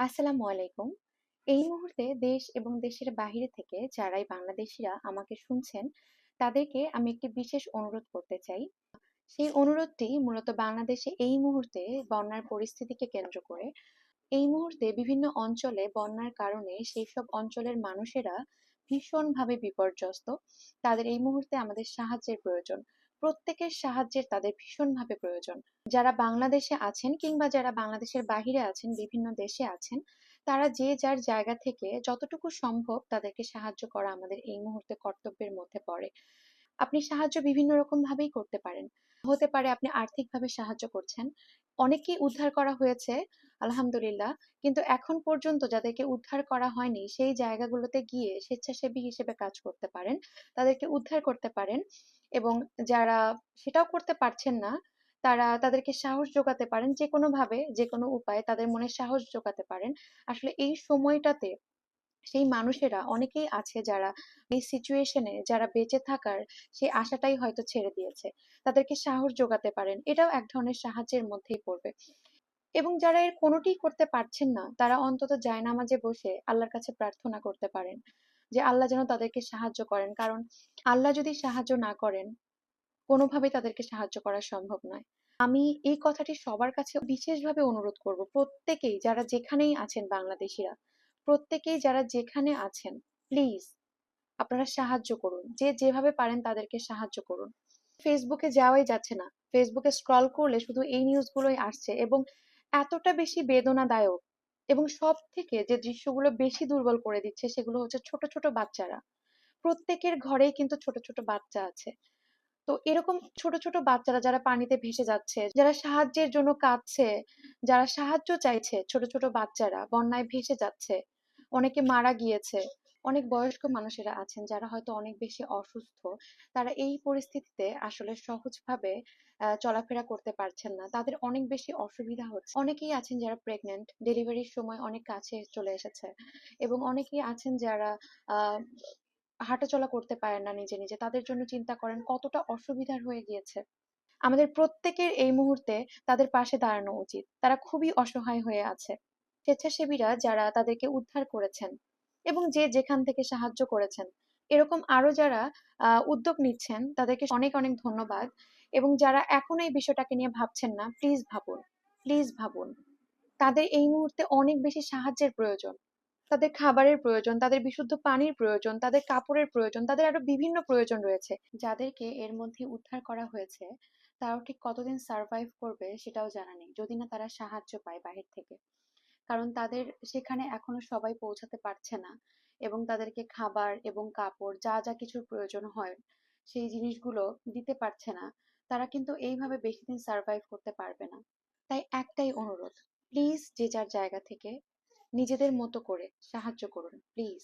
আসসালামু আলাইকুম। এই মুহূর্তে দেশ এবং দেশের বাহিরে থেকে যারাই বাংলাদেশিরা আমাকে শুনছেন, তাদেরকে আমি একটি বিশেষ অনুরোধ করতে চাই। সেই অনুরোধটি মূলত বাংলাদেশে এই মুহূর্তে বন্যার পরিস্থিতিকে কেন্দ্র করে। এই মুহূর্তে বিভিন্ন অঞ্চলে বন্যার কারণে সেই সব অঞ্চলের মানুষেরা ভীষণভাবে বিপর্যস্ত। তাদের এই মুহূর্তে আমাদের সাহায্যের প্রয়োজন। প্রত্যেকের সাহায্যের তাদের ভীষণভাবে প্রয়োজন। যারা বাংলাদেশে আছেন কিংবা যারা বাংলাদেশের বাহিরে আছেন, বিভিন্ন দেশে আছেন, তারা যে যার জায়গা থেকে যতটুকু সম্ভব তাদেরকে সাহায্য করা আমাদের এই মুহূর্তে কর্তব্যের মধ্যে পড়ে। আপনি সাহায্য বিভিন্ন রকম ভাবেই করতে পারেন। হতে পারে আপনি আর্থিকভাবে সাহায্য করছেন। অনেকেই উদ্ধার করা হয়েছে আলহামদুলিল্লাহ। কিন্তু এখন পর্যন্ত যাদেরকে উদ্ধার করা হয়নি, সেই জায়গাগুলোতে গিয়ে স্বেচ্ছাসেবী হিসেবে কাজ করতে পারেন। তাদেরকে উদ্ধার করতে পারেন এবং যারা সেটাও করতে পারছেন না, তারা তাদেরকে সাহস যোগাতে পারেন যেকোনোভাবে, যেকোনো উপায়ে তাদের মনে সাহস যোগাতে পারেন। আসলে এই সময়টাতে সেই মানুষেরা অনেকেই আছে যারা এই সিচুয়েশনে যারা বেঁচে থাকার সেই আশাটাই হয়তো ছেড়ে দিয়েছে। তাদেরকে সাহস যোগাতে পারেন। এটাও এক ধরনের সাহায্যের মধ্যেই পড়বে। এবং যারা এর কোনোটিই করতে পারছেন না, তারা অন্তত জায়নামাজে বসে আল্লাহর কাছে প্রার্থনা করতে পারেন যে আল্লাহ যেন তাদেরকে সাহায্য করেন। কারণ আল্লাহ যদি সাহায্য না করেন, কোনোভাবেই তাদেরকে সাহায্য করা সম্ভব নয়। আমি এই কথাটি সবার কাছে বিশেষভাবে অনুরোধ করব। প্রত্যেকেই যারা যেখানেই আছেন বাংলাদেশিরা, প্রত্যেকেই যারা যেখানে আছেন, প্লিজ আপনারা সাহায্য করুন। যে যেভাবে পারেন তাদেরকে সাহায্য করুন। ফেসবুকে যাওয়াই যাচ্ছে না। ফেসবুকে স্ক্রল করলে শুধু এই নিউজগুলোই আসছে এবং এতটা বেশি বেদনাদায়ক এবং সব থেকে যে দৃশ্যগুলো বেশি দুর্বল করে দিচ্ছে সেগুলো হচ্ছে ছোট, ছোট বাচ্চারা। প্রত্যেকের ঘরেই কিন্তু ছোট, ছোট বাচ্চা আছে। তো এরকম ছোট, ছোট বাচ্চারা যারা পানিতে ভেসে যাচ্ছে, যারা সাহায্যের জন্য কাঁদছে, যারা সাহায্য চাইছে, ছোট, ছোট বাচ্চারা বন্যায় ভেসে যাচ্ছে। অনেকে মারা গিয়েছে। অনেক বয়স্ক মানুষেরা আছেন যারা হয়তো অনেক বেশি অসুস্থ। তারা এই পরিস্থিতিতে আসলে সহজভাবে চলাফেরা করতে পারছেন না। তাদের অনেক বেশি অসুবিধা হচ্ছে। অনেকেই আছেন যারা প্রেগন্যান্ট, ডেলিভারির সময় অনেক কাছে চলে এসেছে এবং অনেকেই আছেন যারা হাঁটাচলা করতে পারেন না নিজে, নিজে। তাদের জন্য চিন্তা করেন কতটা অসুবিধার হয়ে গিয়েছে। আমাদের প্রত্যেকের এই মুহূর্তে তাদের পাশে দাঁড়ানো উচিত। তারা খুবই অসহায় হয়ে আছে। স্বেচ্ছাসেবীরা যারা তাদেরকে উদ্ধার করেছেন এবং যে যেখান থেকে সাহায্য করেছেন, এরকম আরও যারা উদ্যোগ নিচ্ছেন তাদেরকে অনেক, অনেক ধন্যবাদ এবং যারা এখন এই বিষয়টাকে নিয়ে ভাবছেন না, প্লিজ ভাবুন, প্লিজ ভাবুন। তাদের এই মুহূর্তে অনেক বেশি সাহায্যের প্রয়োজন। তাদের খাবারের প্রয়োজন, তাদের বিশুদ্ধ পানির প্রয়োজন, তাদের কাপড়ের প্রয়োজন, তাদের আরও বিভিন্ন প্রয়োজন রয়েছে। যাদেরকে এর মধ্যে উদ্ধার করা হয়েছে, তারাও ঠিক কতদিন সারভাইভ করবে সেটাও জানা নেই। যদি না তারা সাহায্য পায় বাহির থেকে। কারণ তাদের সেখানে এখনও সবাই পৌঁছাতে পারছে না এবং তাদেরকে খাবার এবং কাপড় যা, যা কিছুর প্রয়োজন হয়, সেই জিনিসগুলো দিতে পারছে না। তারা কিন্তু এইভাবে বেশি দিন সার্ভাইভ করতে পারবে না। তাই একটাই অনুরোধ, প্লিজ যে যার জায়গা থেকে নিজেদের মতো করে সাহায্য করুন, প্লিজ।